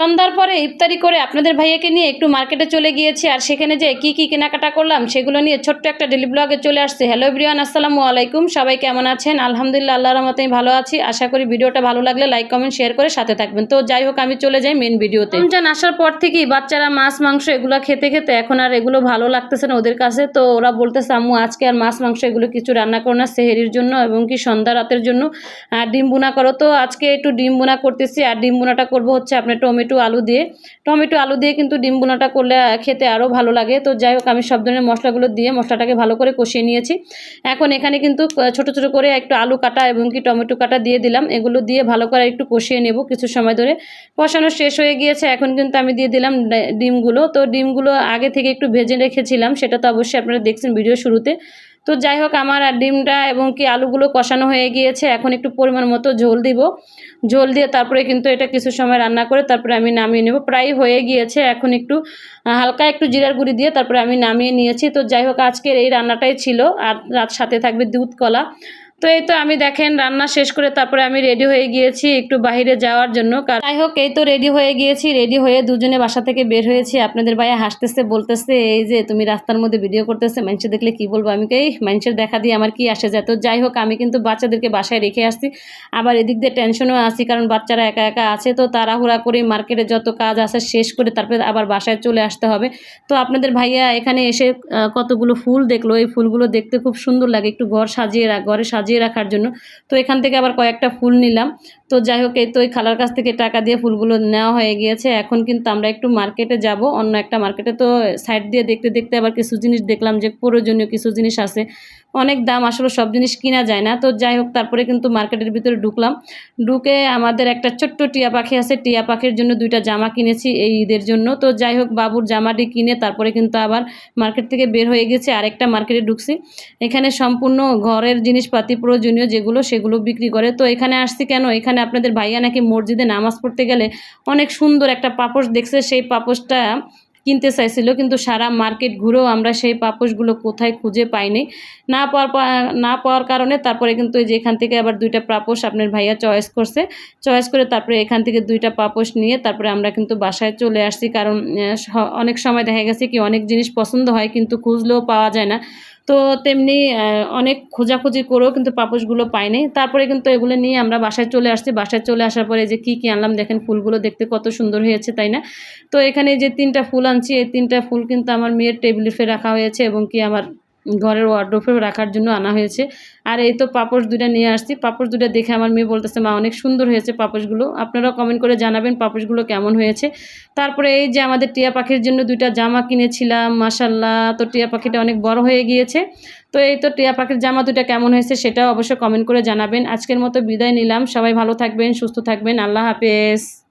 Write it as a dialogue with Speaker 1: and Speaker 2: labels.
Speaker 1: সন্ধ্যার পরে ইফতারি করে আপনাদের ভাইয়াকে নিয়ে একটু মার্কেটে চলে গিয়েছি আর সেখানে যে কি কি কেনাকাটা করলাম সেগুলো নিয়ে ছোট্ট একটা ডেলি ব্লগে চলে আসছে। হ্যালো ব্রিয়ান আসসালামু আলাইকুম। সবাই কেমন আছেন? আলহামদুলিল্লাহ, আল্লাহর রহমতে ভালো আছি। আশা করি ভিডিওটা ভালো লাগলে লাইক, কমেন্ট, শেয়ার করে সাথে থাকবেন। তো যাই হোক, আমি চলে যাই মেন ভিডিওতে। রমজান আসার পর থেকেই বাচ্চারা মাছ, মাংস এগুলো খেতে খেতে এখন আর এগুলো ভালো লাগতেছে না ওদের কাছে। তো ওরা বলতেছে, আম্মু, আজকে আর মাছ, মাংস এগুলো কিছু রান্না করো না সেহেরির জন্য এবং কি সন্ধ্যা রাতের জন্য। আর ডিম বুনা করো। তো আজকে একটু ডিম বুনা করতেছি। আর ডিম বুনাটা করব হচ্ছে আপনার টমেটো আলু দিয়ে। টমেটো, আলু দিয়ে কিন্তু ডিম বোনাটা করলে খেতে আরও ভালো লাগে। তো যাই হোক, আমি সব ধরনের মশলাগুলো দিয়ে মশলাটাকে ভালো করে কষিয়ে নিয়েছি। এখন এখানে কিন্তু ছোট ছোট করে একটু আলু কাটা এবং কি টমেটো কাটা দিয়ে দিলাম। এগুলো দিয়ে ভালো করে একটু কষিয়ে নেব কিছু সময় ধরে। কষানো শেষ হয়ে গিয়েছে। এখন কিন্তু আমি দিয়ে দিলাম ডিমগুলো। তো ডিমগুলো আগে থেকে একটু ভেজে রেখেছিলাম। সেটা তো অবশ্যই আপনারা দেখছেন ভিডিও শুরুতে। তো যাই হোক আমার ডিমটা এবং কি আলুগুলো কষানো হয়ে গিয়েছে। এখন একটু পরিমাণ মতো ঝোল দিব। ঝোল দিয়ে তারপরে কিন্তু এটা কিছু সময় রান্না করে তারপরে আমি নামিয়ে নেব। প্রায় হয়ে গিয়েছে, এখন একটু হালকা একটু জিরার গুঁড়ি দিয়ে তারপরে আমি নামিয়ে নিয়েছি। তো যাই হোক আজকের এই রান্নাটাই ছিল। আর রাত সাথে থাকবে দুধ কলা। তো এই তো আমি দেখেন, রান্না শেষ করে তারপরে আমি রেডি হয়ে গিয়েছি একটু বাইরে যাওয়ার জন্য। যাই হোক, এই তো রেডি হয়ে গিয়েছি রেডি হয়ে দুজনে বাসা থেকে বের হয়েছি। আপনাদের ভাইয়া হাসতেছে, বলতেছে, এই যে তুমি রাস্তার মধ্যে ভিডিও করতেছে মানুষের দেখলে কি বলব? আমি এই, মানুষের দেখা দিয়ে আমার কি আসে যায়? তো যাই হোক, আমি কিন্তু বাচ্চাদেরকে বাসায় রেখে আসছি। আবার এদিক দিয়ে টেনশনও আসি কারণ বাচ্চারা একা একা আছে, তো তাড়াহুড়া করে মার্কেটে যত কাজ আছে শেষ করে তারপরে আবার বাসায় চলে আসতে হবে। তো আপনাদের ভাইয়া এখানে এসে কতগুলো ফুল দেখল? এই ফুলগুলো দেখতে খুব সুন্দর লাগে, একটু ঘর সাজিয়ে ঘরে সাজিয়ে রাখার জন্য। তো এখান থেকে আবার কয়েকটা ফুল নিলাম। তো যাই হোক, এই তো ওই খালার কাছ থেকে টাকা দিয়ে ফুলগুলো নেওয়া হয়ে গিয়েছে। এখন কিন্তু আমরা একটু মার্কেটে যাব। অন্য একটা মার্কেটে তো সাইড দিয়ে দেখতে দেখতে আবার কিছু জিনিস দেখলাম যে প্রয়োজনীয় কিছু জিনিস আছে। অনেক দাম, আসলে সব জিনিস কিনা যায় না। তো যাই হোক, তারপরে কিন্তু মার্কেটের ভিতরে ঢুকলাম। ঢুকে আমাদের একটা ছোট্ট টিয়া পাখি আছে। টিয়া পাখির জন্য দুইটা জামা কিনেছি এই ঈদের জন্য। তো যাই হোক, বাবুর জামাটি কিনে তারপরে কিন্তু আবার মার্কেট থেকে বের হয়ে গেছে। আরেকটা মার্কেটে ঢুকছি। এখানে সম্পূর্ণ ঘরের জিনিসপাতি প্রয়োজনীয় যেগুলো, সেগুলো বিক্রি করে। তো এখানে আসছি কেন? এখানে আপনাদের ভাইয়া নাকি মসজিদে নামাজ পড়তে গেলে অনেক সুন্দর একটা পাপোশ দেখছে, সেই পাপোশটা কিনতে চাইছিল। কিন্তু সারা মার্কেট ঘুরেও আমরা সেই পাপোশগুলো কোথায় খুঁজে পাইনি। না পাওয়ার না পাওয়ার কারণে তারপরে কিন্তু এই যে এখান থেকে আবার দুইটা পাপোশ আপনার ভাইয়া চয়েস করছে। চয়েস করে তারপরে এখান থেকে দুইটা পাপোশ নিয়ে তারপরে আমরা কিন্তু বাসায় চলে আসছি। কারণ অনেক সময় দেখা গেছে কি অনেক জিনিস পছন্দ হয় কিন্তু খুঁজলেও পাওয়া যায় না। তো তেমনি অনেক খোঁজাখুঁজি করেও কিন্তু পাপোশগুলো পাইনি। তারপরে কিন্তু এগুলো নিয়ে আমরা বাসায় চলে আসছি। বাসায় চলে আসার পরে যে কি কি আনলাম, দেখেন ফুলগুলো দেখতে কত সুন্দর হয়েছে, তাই না? তো এখানে যে তিনটা ফুল আনছি। এই তিনটা ফুল কিন্তু আমার মেয়ের টেবিল টেবিলে রাখা হয়েছে এবং কি আমার ঘরের ওয়ার্ড্রোফে রাখার জন্য আনা হয়েছে। আর এই তো পাপোশ দুটা নিয়ে আসছি। পাপোশ দুটা দেখে আমার মেয়ে বলতেছে, মা, অনেক সুন্দর হয়েছে পাপোশগুলো। আপনারাও কমেন্ট করে জানাবেন পাপোশগুলো কেমন হয়েছে? তারপরে এই যে আমাদের টিয়া পাখির জন্য দুইটা জামা কিনেছিলাম মাসাল্লাহ তো টিয়া পাখিটা অনেক বড় হয়ে গিয়েছে। তো এই তো টিয়া পাখির জামা দুটা কেমন হয়েছে সেটাও অবশ্যই কমেন্ট করে জানাবেন। আজকের মতো বিদায় নিলাম। সবাই ভালো থাকবেন, সুস্থ থাকবেন। আল্লাহ হাফেজ।